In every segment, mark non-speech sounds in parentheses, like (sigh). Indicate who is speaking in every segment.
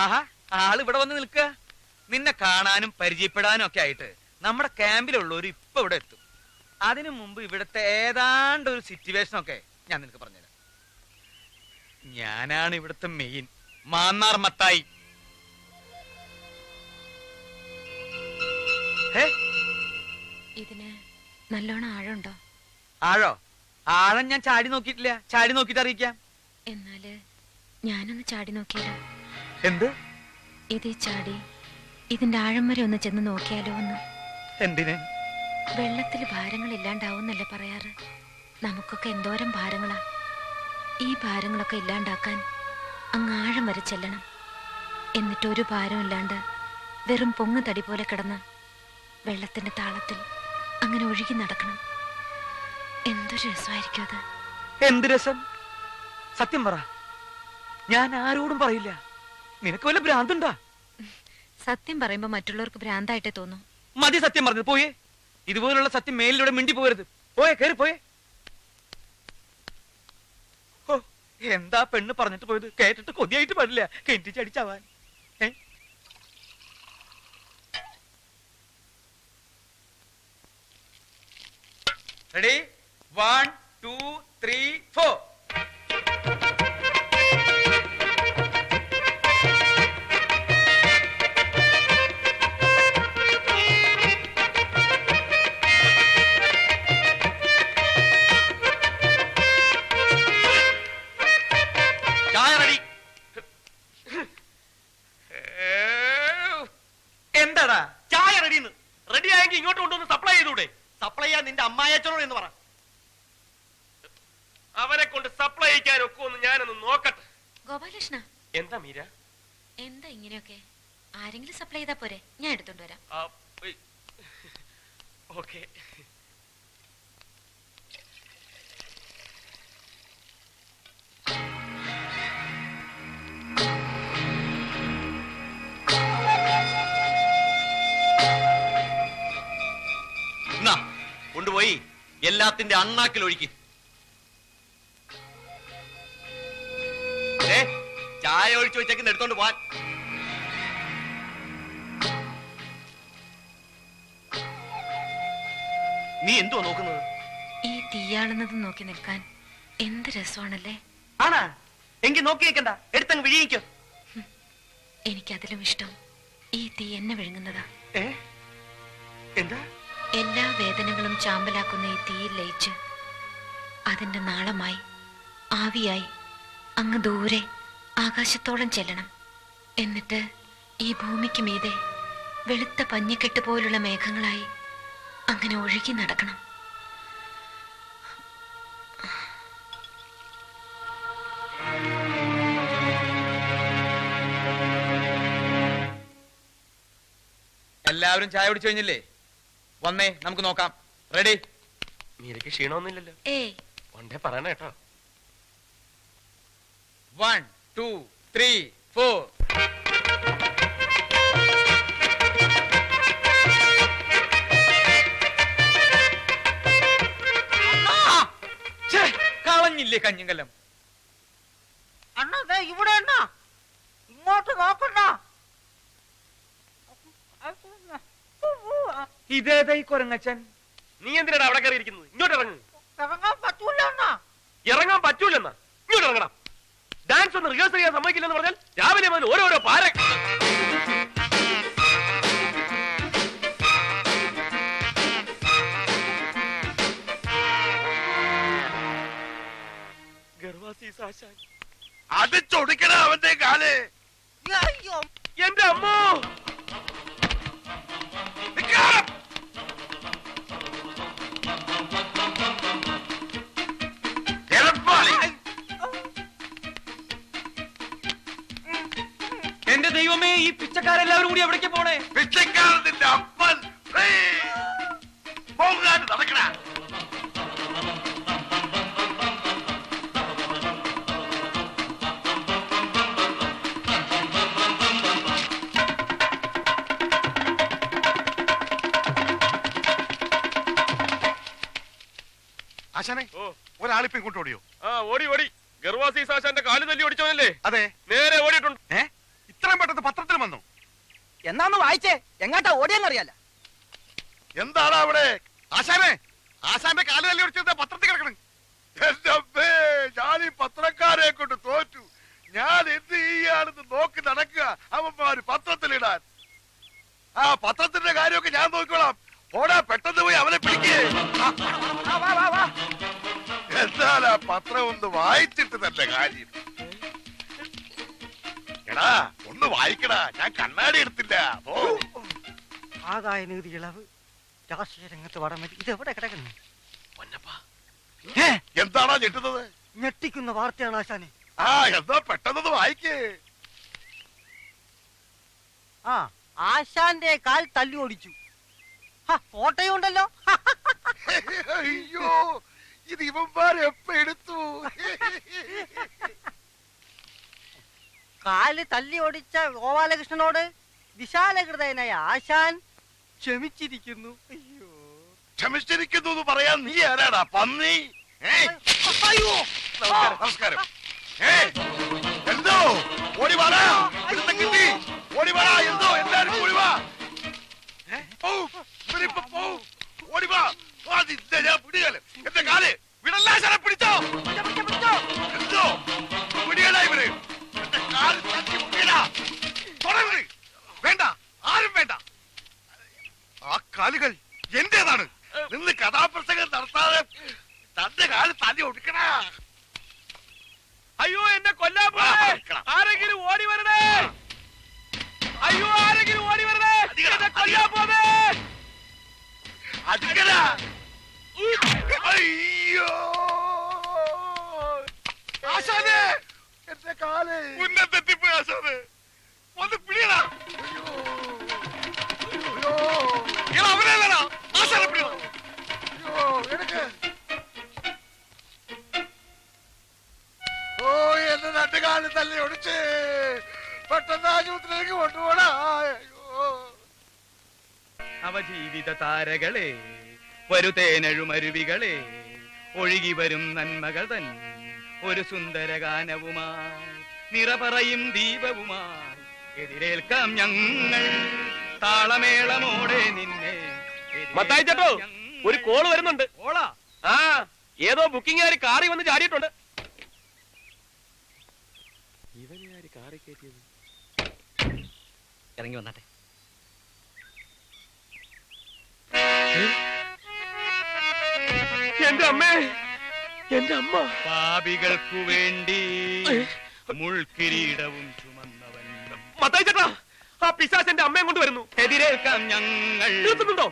Speaker 1: ആഹാ ആൾ ഇവിടെ വന്ന് നിൽക്കുക നിന്നെ കാണാനും പരിചയപ്പെടാനും ഒക്കെ ആയിട്ട് നമ്മുടെ ക്യാമ്പിലുള്ളവർ ഇപ്പൊ ഇവിടെ എത്തും. അതിനു മുമ്പ് ഇവിടുത്തെ ഏതാണ്ട് ഒരു സിറ്റുവേഷൻ ഒക്കെ ഞാൻ നിനക്ക് പറഞ്ഞുതരാം. ഞാനാണ് ഇവിടുത്തെ മെയിൻ മാന്നാർ മത്തായി.
Speaker 2: ഇതിന് നല്ലോണം ആഴമുണ്ടോ?
Speaker 1: ആഴോ? ആഴം ഞാൻ ചാടി നോക്കിയിട്ടില്ല. ചാടി നോക്കിട്ട് അറിയിക്കാം.
Speaker 2: എന്നാൽ ഞാനൊന്ന് ചാടി നോക്കിയാലോ
Speaker 1: എന്ത്?
Speaker 2: ഇതേ ചാടി ഇതിന്റെ ആഴം വരെ ഒന്ന് ചെന്ന് നോക്കിയാലോ ഒന്ന്.
Speaker 1: എന്തിന്?
Speaker 2: വെള്ളത്തിൽ ഭാരങ്ങൾ ഇല്ലാണ്ടാവുന്നല്ലേ പറയാറ്? നമുക്കൊക്കെ എന്തോരം ഭാരങ്ങളാ. ഈ ഭാരങ്ങളൊക്കെ ഇല്ലാണ്ടാക്കാൻ അങ്ങ് ആഴം വരെ ചെല്ലണം. എന്നിട്ട് ഒരു ഭാരം ഇല്ലാണ്ട് വെറും പൊങ്ങ് തടി പോലെ കിടന്ന് വെള്ളത്തിന്റെ താളത്തിൽ അങ്ങനെ ഒഴുകി നടക്കണം. എന്തൊരു രസമായിരിക്കും അത്.
Speaker 1: എന്ത് രസം? സത്യം പറ. ഞാൻ ആരോടും പറയില്ല. നിനക്ക് വല്ല ഭ്രാന്തുണ്ടാ?
Speaker 2: സത്യം പറയുമ്പോ മറ്റുള്ളവർക്ക് ഭ്രാന്തായിട്ടേ തോന്നും.
Speaker 1: മതി സത്യം പറഞ്ഞത് പോയേ. ഇതുപോലുള്ള സത്യം മേലിലൂടെ മിണ്ടി പോകരുത്. പോയേ കേറി പോയേ. ഓ എന്താ പെണ്ണ് പറഞ്ഞിട്ട് പോയത്? കേട്ടിട്ട് കൊതിയായിട്ട് പാടില്ല. കെട്ടിച്ചടിച്ചാവാൻ ഏ? റെഡി വൺ
Speaker 3: എന്താ
Speaker 2: ഇങ്ങനെയൊക്കെ ആരെങ്കിലും സപ്ലൈ ചെയ്താ പോരെ? ഞാൻ എടുത്തോണ്ട് വരാം.
Speaker 3: ഓക്കെ.
Speaker 4: എന്നാ കൊണ്ടുപോയി. എല്ലാത്തിന്റെ അണ്ണാക്കിൽ ഒഴുക്കി ദേ, ചായ ഒഴിച്ചു വെച്ചേക്കുന്ന എടുത്തോണ്ട് പോവാൻ. നീ എന്തുവാ നോക്കുന്നത്?
Speaker 2: ഈ തീയാളുന്നത് നോക്കി നിൽക്കാൻ എന്ത് രസമാണല്ലേ?
Speaker 3: ആണാ. എങ്കിൽ നോക്കി നിൽക്കണ്ട. എടുത്തങ്ങ് വിഴിയിക്കോ
Speaker 2: എനിക്കതിലും ഇഷ്ടം ഈ തീ എന്നെ വിഴുങ്ങുന്നതാ.
Speaker 3: എന്താ?
Speaker 2: എല്ലാ വേദനകളും ചാമ്പലാക്കുന്ന ഈ തീയിൽ ലയിച്ച് അതിന്റെ നാളമായി ആവിയായി അങ്ങ് ദൂരെ ആകാശത്തോളം ചെല്ലണം. എന്നിട്ട് ഈ ഭൂമിക്ക് മീതെ വെളുത്ത പഞ്ഞിക്കെട്ട് പോലുള്ള മേഘങ്ങളായി അങ്ങനെ ഒഴുകി നടക്കണം.
Speaker 1: എല്ലാവരും ചായ കുടിച്ചു കഴിഞ്ഞില്ലേ? വന്നേ നമുക്ക് നോക്കാം. റെഡി
Speaker 3: മീരയ്ക്ക് ക്ഷീണമൊന്നുമില്ലല്ലോ.
Speaker 2: ഏയ്
Speaker 3: കൊണ്ടേ പറയണ കേട്ടോ.
Speaker 1: വൺ ടു ത്രീ ഫോർ കഞ്ഞിങ്കലം.
Speaker 5: അണ്ണ ദേ ഇവിടെ അണ്ണാ ഇങ്ങോട്ട് നോക്കണ്ട.
Speaker 1: ഇതേതായി കൊരങ്ങച്ചൻ?
Speaker 3: നീ എന്തിനാണ് അവിടെ കയറി ഇരിക്കുന്നത്? ഇങ്ങോട്ട് ഇറങ്ങ്.
Speaker 5: ഇറങ്ങാൻ പറ്റൂല അണ്ണ.
Speaker 3: ഇറങ്ങാൻ പറ്റൂലെന്നാ ഇങ്ങോട്ട് ഇറങ്ങണം ഡാൻസ് ഒന്ന് റിഹേഴ്സൽ ചെയ്യാൻ സമ്മതിക്കില്ലെന്ന് പറഞ്ഞാൽ രാവിലെ മുതൽ ഓരോരോ പാര
Speaker 4: അത് ചൊടിക്കണ അവന്റെ കാൽ.
Speaker 5: അയ്യോ.
Speaker 3: എന്റെ അമ്മോ.
Speaker 1: എന്റെ ദൈവമേ ഈ പിച്ചക്കാരെല്ലാവരും കൂടി എവിടേക്ക് പോണേ?
Speaker 4: പിച്ചക്കാരൻ നിന്റെ അപ്പൻ. പോകാണ്ട് നടക്കണ
Speaker 6: ആശാനെ
Speaker 3: ഓ.
Speaker 6: ഒരാളിപ്പോ ഇങ്ങോട്ട് ഓടിയോ?
Speaker 3: ആ ഓടി ഓടി. ഗർവാസി സാശാന്റെ കാൽ തല്ലി ഓടിച്ചവനല്ലേ?
Speaker 6: അതെ.
Speaker 3: നേരെ ഓടിയിട്ടുണ്ട്.
Speaker 6: ഏ? ഇത്രയും പെട്ടെന്ന്
Speaker 5: എന്നാന്ന് വായിച്ചേ. എങ്ങാട്ടാ ഓടിയെന്നറിയാല
Speaker 6: എന്താണ് അവിടെ? ആശാനെ ആശാന്റെ കാൽ തല്ലി ഓടിച്ചത് പത്രത്തിൽ കിടക്കണം? എന്റെ ഞാൻ ഈ പത്രക്കാരെ കൊണ്ട് തോറ്റു. ഞാൻ എന്ത് ചെയ്യാണെന്ന് നോക്കി നടക്കുക. അവന്മാര് പത്രത്തിലിടാൻ ആ പത്രത്തിന്റെ കാര്യമൊക്കെ ഞാൻ നോക്കിക്കോളാം. ഓടാ പെട്ടെന്ന് പോയി അവനെ പിടിക്കേ. എന്നാൽ ആ പത്രം ഒന്ന് വായിച്ചിട്ട് തന്നെ കാര്യം. എടാ ഒന്ന് വായിക്കടാ. ഞാൻ കണ്ണാടി എടുത്തില്ല. ഓ
Speaker 5: ആദായ നികുതി ഇളവ് രാഷ്ട്രീയ രംഗത്ത് വടമതി ഇത് എവിടെ കിടക്കുന്നു
Speaker 6: എന്താണോ ഞെട്ടുന്നത്?
Speaker 5: ഞെട്ടിക്കുന്ന വാർത്തയാണ് ആശാനെ.
Speaker 6: ആ എന്താ പെട്ടെന്ന് വായിക്കേ.
Speaker 5: ആ ആശാന്റെ കാൽ തല്ലി ഓടിച്ചു. ഫോട്ടോയുണ്ടല്ലോ
Speaker 6: അയ്യോ ഇത് ഇവന്മാരെ എപ്പ എടുത്തു
Speaker 5: കാൽ തല്ലി ഓടിച്ച ഗോപാലകൃഷ്ണനോട് വിശാലഹൃദയനായ ആശാൻ ക്ഷമിച്ചിരിക്കുന്നു. അയ്യോ.
Speaker 6: ക്ഷമിച്ചിരിക്കുന്നു എന്ന് പറയാൻ നീ ആരാടാ? പന്നി?
Speaker 5: അയ്യോ.
Speaker 6: നമസ്കാരം നമസ്കാരം. എന്തോ? ഓടി വാടാ. കിട്ടി. ഓടി വാടാ. എന്തോ? എല്ലാരും ഓടി വാ. ഓടി വാ. എന്റെ
Speaker 3: കാൽ. വരണേ എന്നെ കൊല്ലാൻ പോണേ
Speaker 6: അടുക്കല അയ്യോ ആശാനെ എന്റെ കാൽ ഉന്നത്തെത്തിപ്പോയി ആശാനെ ഒന്ന് പിടിയടാ അയ്യോ അവരല്ലടാ ആശാനെ പിടിയടാ അയ്യോ എടുക്ക് ഓ എന്റെ രണ്ട് കാൽ തല്ലി ഒടിച്ച് പെട്ടെന്ന് ആശുപത്രിയിലേക്ക് കൊണ്ടുപോടാ അയ്യോ
Speaker 1: അവജീവിത താരകളെ വരുതേനഴുമരുവികളെ ഒഴുകി വരും നന്മകൾ തൻ ഒരു സുന്ദര ഗാനവുമായി നിറപറയും ദീപവുമായി. എതിരേൽക്കാം ഞങ്ങൾ താളമേളമോടെ നിന്നെ. മത്തായിട്ടോ
Speaker 3: മത്തായി ചേട്ടോ ഒരു കോൾ വരുന്നുണ്ട്.
Speaker 1: കോളാ?
Speaker 3: ആ ഏതോ ബുക്കിംഗ് കാറി വന്ന് ചാടിയിട്ടുണ്ട്. ഇവനാര് കാറി കയറ്റിയത്?
Speaker 1: ഇറങ്ങി വന്നാട്ടെ.
Speaker 3: എന്റെ അമ്മേ. എന്റെ അമ്മ.
Speaker 1: പാപികൾക്കു വേണ്ടി മുൾക്കിരീടവും ചുമന്നവൻ.
Speaker 3: മത്തായി ചേട്ടാ ആ പിശാസ് എന്റെ അമ്മയെ കൊണ്ട് വരുന്നു.
Speaker 1: എതിരേൽക്കാം ഞങ്ങൾ
Speaker 3: നിർത്തുന്നുണ്ടോ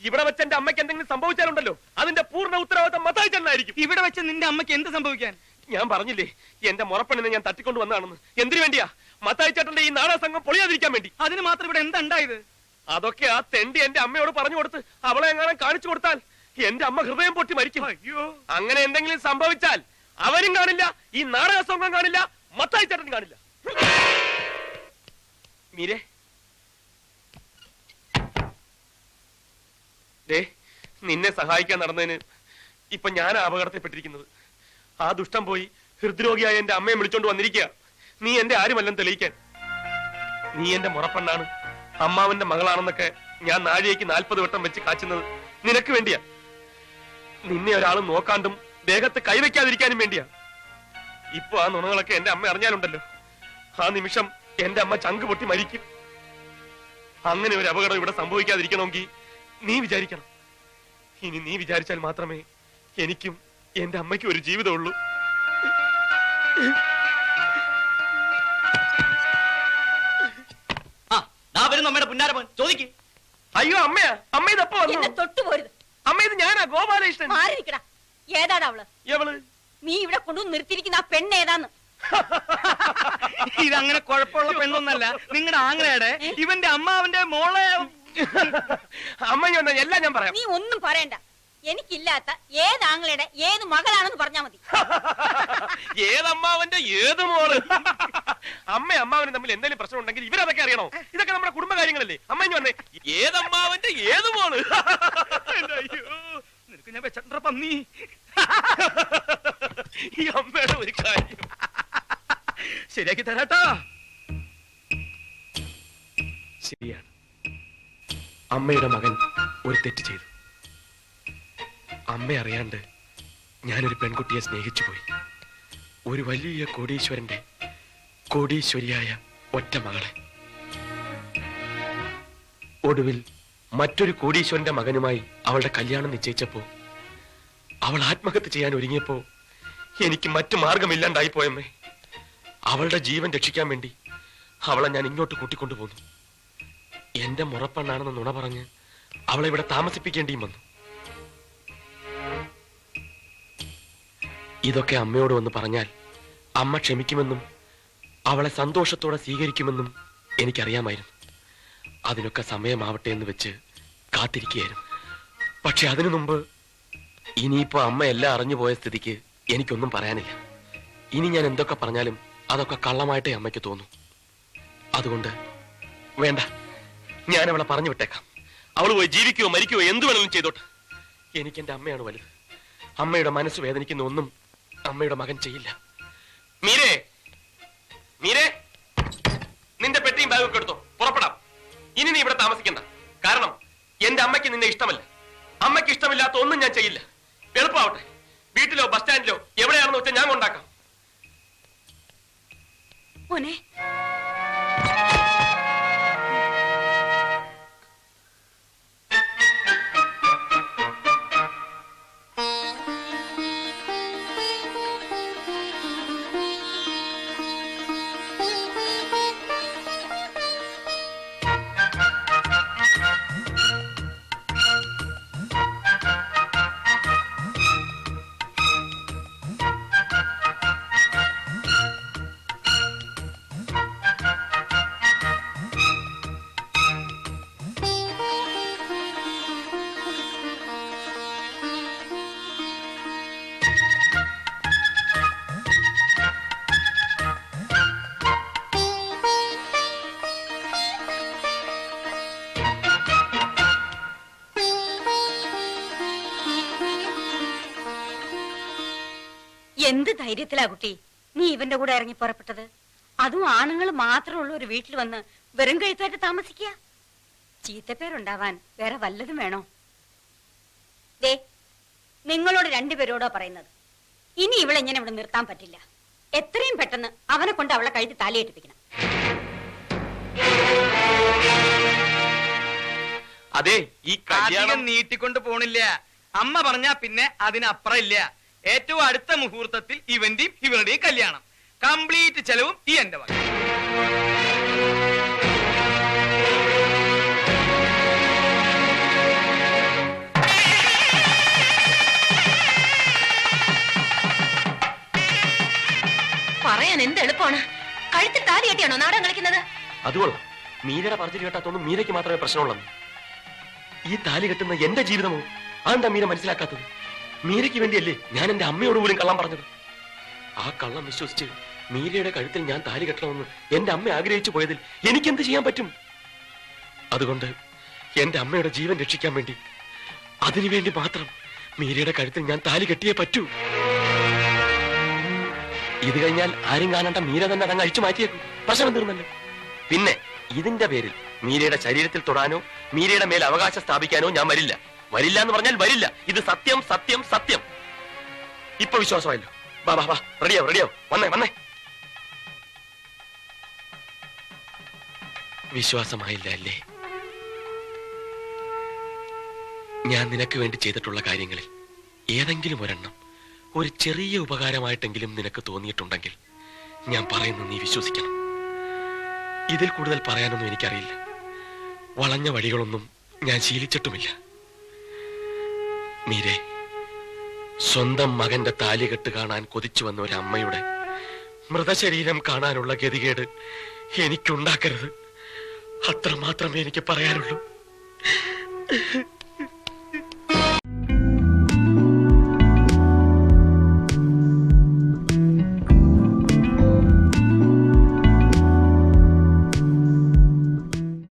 Speaker 3: ഇവിടെ വെച്ച് എന്റെ അമ്മയ്ക്ക് എന്തെങ്കിലും സംഭവിച്ചാലുണ്ടല്ലോ? അതിന്റെ പൂർണ ഉത്തരവാദിത്തം മത്തായി ചേട്ടനായിരിക്കും
Speaker 1: ഇവിടെ വെച്ച് നിന്റെ അമ്മയ്ക്ക് എന്ത് സംഭവിക്കാൻ?
Speaker 3: ഞാൻ പറഞ്ഞില്ലേ എന്റെ മുറപ്പണിനെ ഞാൻ തട്ടിക്കൊണ്ടു വന്നതാണെന്ന്. എന്തിനു വേണ്ടിയാ? മത്തായി ചേട്ടന്റെ ഈ നാടക സംഘം പൊളിയാതിരിക്കാൻ വേണ്ടി.
Speaker 1: അതിന് മാത്രം ഇവിടെ എന്തുണ്ടായത്?
Speaker 3: അതൊക്കെ ആ തെണ്ടി എന്റെ അമ്മയോട് പറഞ്ഞു കൊടുത്ത് അവളെ എങ്ങാനും കാണിച്ചു കൊടുത്താൽ എന്റെ അമ്മ ഹൃദയം പൊട്ടി മരിക്കും.
Speaker 1: അയ്യോ.
Speaker 3: അങ്ങനെ എന്തെങ്കിലും സംഭവിച്ചാൽ അവരും കാണില്ല ഈ നാടക സംഘം കാണില്ല മത്തായി ചേട്ടൻ കാണില്ല. മീരെ. ദേ നിന്നെ സഹായിക്കാൻ നടന്നതിന് ഇപ്പൊ ഞാൻ അപകടത്തിൽപ്പെട്ടിരിക്കുന്നത്. ആ ദുഷ്ടം പോയി ഹൃദ്രോഗിയായ എന്റെ അമ്മയെ വിളിച്ചോണ്ട് വന്നിരിക്കുക. നീ എന്റെ ആരുമല്ലെന്ന് തെളിയിക്കാൻ. നീ എന്റെ മുറപ്പെണ്ണാണ്. അമ്മാവന്റെ മകളാണെന്നൊക്കെ ഞാൻ നാഴികയ്ക്ക് നാൽപ്പത് വട്ടം വെച്ച് കാച്ചുന്നത്. നിനക്ക് വേണ്ടിയാ. നിന്നെ ഒരാൾ നോക്കാണ്ടും ദേഹത്ത് കൈവയ്ക്കാതിരിക്കാനും വേണ്ടിയാ. ഇപ്പൊ ആ നുണകളൊക്കെ എന്റെ അമ്മ അറിഞ്ഞാലുണ്ടല്ലോ. ആ നിമിഷം എന്റെ അമ്മ ചങ്ക് പൊട്ടി മരിക്കും. അങ്ങനെ ഒരു അപകടം ഇവിടെ സംഭവിക്കാതിരിക്കണമെങ്കിൽ നീ വിചാരിക്കണം. ഇനി നീ വിചാരിച്ചാൽ മാത്രമേ എനിക്കും എന്റെ അമ്മയ്ക്കും ഒരു ജീവിതമുള്ളൂ.
Speaker 1: വരുന്നു അമ്മയുടെ പുന്നാരപ്പൻ ചോദിക്ക്.
Speaker 3: അയ്യോ അമ്മയാ. അമ്മ ഇതപ്പോ വന്നു.
Speaker 7: തൊട്ടുപോരുത്.
Speaker 3: അമ്മ ഇത് ഞാനാ ഗോപാലകൃഷ്ണൻ.
Speaker 7: മാറിയിരിക്കടാ ഏതാടാ അവൾ?
Speaker 3: എവൾ
Speaker 7: നീ ഇവിടെ കൊണ്ടു നിർത്തിയിരിക്കുന്ന ആ പെണ്ണ് ഏതാന്ന്?
Speaker 1: ഇതങ്ങനെ കുഴപ്പമുള്ള പെണ്ണൊന്നല്ല. നിങ്ങളുടെ ആങ്ങളയുടെ ഇവന്റെ അമ്മാവന്റെ മോളെ
Speaker 3: അമ്മ എല്ലാം ഞാൻ പറയാം.
Speaker 7: നീ ഒന്നും പറയണ്ട. എനിക്കില്ലാത്ത ഏത് ആങ്ങളുടെ ഏത് മകളാണെന്ന് പറഞ്ഞാ മതി. (laughs)
Speaker 3: ഏതമ്മാവന്റെ ഏത് മോൾ? അമ്മ അമ്മാവന് തമ്മിൽ എന്തെങ്കിലും പ്രശ്നം ഉണ്ടെങ്കിൽ ഇവരതൊക്കെ അറിയണോ? ഇതൊക്കെ നമ്മുടെ കുടുംബ കാര്യങ്ങളല്ലേ? അമ്മ ഇനി വന്നേ ഏതമ്മാവന്റെ ഏത് മോൾ?
Speaker 1: നിനക്ക് ഞാൻ വെച്ചിട്ടുണ്ട പന്നി. (laughs)
Speaker 3: ഈ അമ്മയുടെ ഒരു കാര്യം.
Speaker 1: ശരിയാക്കി തരാട്ടാ.
Speaker 3: ശരിയാണ്. അമ്മയുടെ മകൻ ഒരു തെറ്റ് ചെയ്തു. അമ്മ അറിയാണ്ട് ഞാനൊരു പെൺകുട്ടിയെ സ്നേഹിച്ചു പോയി. ഒരു വലിയ കോടീശ്വരന്റെ കോടീശ്വരിയായ ഒറ്റ മകളെ. ഒടുവിൽ മറ്റൊരു കോടീശ്വരന്റെ മകനുമായി അവളുടെ കല്യാണം നിശ്ചയിച്ചപ്പോ അവൾ ആത്മഹത്യ ചെയ്യാൻ ഒരുങ്ങിയപ്പോ എനിക്ക് മറ്റു മാർഗമില്ലാണ്ടായി പോയമ്മേ. അവളുടെ ജീവൻ രക്ഷിക്കാൻ വേണ്ടി അവളെ ഞാൻ ഇങ്ങോട്ട് കൂട്ടിക്കൊണ്ടുപോന്നു. എന്റെ മുറപ്പെണ്ണാണെന്ന് നുണ പറഞ്ഞ് അവളെ ഇവിടെ താമസിപ്പിക്കേണ്ടിയും വന്നു. ഇതൊക്കെ അമ്മയോട് വന്ന് പറഞ്ഞാൽ അമ്മ ക്ഷമിക്കുമെന്നും അവളെ സന്തോഷത്തോടെ സ്വീകരിക്കുമെന്നും എനിക്കറിയാമായിരുന്നു. അതിനൊക്കെ സമയമാവട്ടെ എന്ന് വെച്ച് കാത്തിരിക്കുകയായിരുന്നു. പക്ഷെ അതിനു മുമ്പ് ഇനിയിപ്പോ അമ്മ എല്ലാം അറിഞ്ഞു പോയ സ്ഥിതിക്ക് എനിക്കൊന്നും പറയാനില്ല. ഇനി ഞാൻ എന്തൊക്കെ പറഞ്ഞാലും അതൊക്കെ കള്ളമായിട്ടേ അമ്മയ്ക്ക് തോന്നും. അതുകൊണ്ട് വേണ്ട ഞാൻ അവളെ പറഞ്ഞു വിട്ടേക്കാം. അവൾ പോയി ജീവിക്കുകയോ മരിക്കുകയോ എന്ത് വേണമെങ്കിലും ചെയ്തോട്ടെ. എനിക്ക് എന്റെ അമ്മയാണ് വലുത്. അമ്മയുടെ മനസ്സ് വേദനിക്കുന്ന ഒന്നും അമ്മയുടെ മകൻ ചെയ്യില്ല. മീരേ മീരേ നിന്റെ പെട്ടിയും ബാഗ് ഒക്കെ എടുത്തോ. പുറപ്പെടാം. ഇനി നീ ഇവിടെ താമസിക്കണ്ട. കാരണം എന്റെ അമ്മയ്ക്ക് നിന്നെ ഇഷ്ടമല്ല. അമ്മയ്ക്ക് ഇഷ്ടമില്ലാത്ത ഒന്നും ഞാൻ ചെയ്യില്ല. എളുപ്പമാവട്ടെ വീട്ടിലോ ബസ് സ്റ്റാൻഡിലോ എവിടെയാണെന്ന് വെച്ചാൽ ഞാൻ കൊണ്ടാക്കാം.
Speaker 7: ധൈര്യത്തിലാ കുട്ടി. നീ ഇവന്റെ കൂടെ ഇറങ്ങി പുറപ്പെട്ടത്. അതും ആണുങ്ങൾ മാത്രമുള്ള ഒരു വീട്ടിൽ വന്ന് വെറും കഴുത്തായിട്ട് താമസിക്കുക. ചീത്തപ്പേരുണ്ടാവാൻ വേറെ വല്ലതും വേണോ? ദേ നിങ്ങളോട് രണ്ടുപേരോടോ പറയുന്നത്. ഇനി ഇവളെ ഇങ്ങനെ ഇവിടെ നിർത്താൻ പറ്റില്ല. എത്രയും പെട്ടെന്ന് അവനെ കൊണ്ട് അവളെ കഴുത്തി താലിയേറ്റിപ്പിക്കണം
Speaker 3: അതെ ഈ കല്യാണം
Speaker 1: നീട്ടിക്കൊണ്ട് പോണില്ല. അമ്മ പറഞ്ഞാ പിന്നെ അതിനപ്പുറം ഇല്ല. ഏറ്റവും അടുത്ത മുഹൂർത്തത്തിൽ ഇവന്റെയും ഇവരുടെയും കല്യാണം. കംപ്ലീറ്റ് ചെലവും ഈ എന്റെ വക.
Speaker 2: പറയാൻ എന്ത് എളുപ്പമാണ്? കഴുത്തിൽ താലി കെട്ടിയാണോ നാടകം കളിക്കുന്നത്?
Speaker 3: അതുകൊള്ളാം മീരയുടെ പറഞ്ഞു കേട്ടാത്തൊന്നും മീരയ്ക്ക് മാത്രമേ പ്രശ്നമുള്ളൂ. ഈ താലി കെട്ടുന്ന എന്റെ ജീവിതമോ? അതെന്താ മീര മനസ്സിലാക്കാത്തത്? മീരയ്ക്ക് വേണ്ടിയല്ലേ ഞാൻ എന്റെ അമ്മയോട് പോലും കള്ളം പറഞ്ഞത്? ആ കള്ളം വിശ്വസിച്ച് മീരയുടെ കഴുത്തിൽ ഞാൻ താലി കെട്ടണമെന്ന് എന്റെ അമ്മ ആഗ്രഹിച്ചു പോയതിൽ എനിക്ക് എന്ത് ചെയ്യാൻ പറ്റും? അതുകൊണ്ട് എന്റെ അമ്മയുടെ ജീവൻ രക്ഷിക്കാൻ വേണ്ടി അതിനുവേണ്ടി മാത്രം മീരയുടെ കഴുത്തിൽ ഞാൻ താലി കെട്ടിയേ പറ്റൂ. ഇത് കഴിഞ്ഞാൽ ആരും കാണേണ്ട മീര തന്നെ അതങ്ങ് അഴിച്ചു മാറ്റിയേക്കും. പ്രശ്നം തീർന്നല്ലോ. പിന്നെ ഇതിന്റെ പേരിൽ മീരയുടെ ശരീരത്തിൽ തൊടാനോ മീരയുടെ മേൽ അവകാശം സ്ഥാപിക്കാനോ ഞാൻ വരില്ല. വരില്ല എന്ന് പറഞ്ഞാൽ വരില്ല. ഇത് സത്യം സത്യം സത്യം. ഇപ്പൊ വിശ്വാസമായല്ലോ. വാ വാ വാ. റെഡിയാവും റെഡിയാവും വന്നേ വന്നേ. വിശ്വാസമായില്ല അല്ലേ? ഞാൻ നിനക്ക് വേണ്ടി ചെയ്തിട്ടുള്ള കാര്യങ്ങളിൽ ഏതെങ്കിലും ഒരെണ്ണം ഒരു ചെറിയ ഉപകാരമായിട്ടെങ്കിലും നിനക്ക് തോന്നിയിട്ടുണ്ടെങ്കിൽ ഞാൻ പറയുന്നു നീ വിശ്വസിക്കണം. ഇതിൽ കൂടുതൽ പറയാനൊന്നും എനിക്കറിയില്ല. വളഞ്ഞ വഴികളൊന്നും ഞാൻ ശീലിച്ചിട്ടുമില്ല. മീരെ സ്വന്തം മകന്റെ താലികെട്ട് കാണാൻ കൊതിച്ചു വന്ന ഒരു അമ്മയുടെ മൃതശരീരം കാണാനുള്ള ഗതികേട് എനിക്കുണ്ടാക്കരുത്. അത്രമാത്രമേ എനിക്ക് പറയാനുള്ളൂ.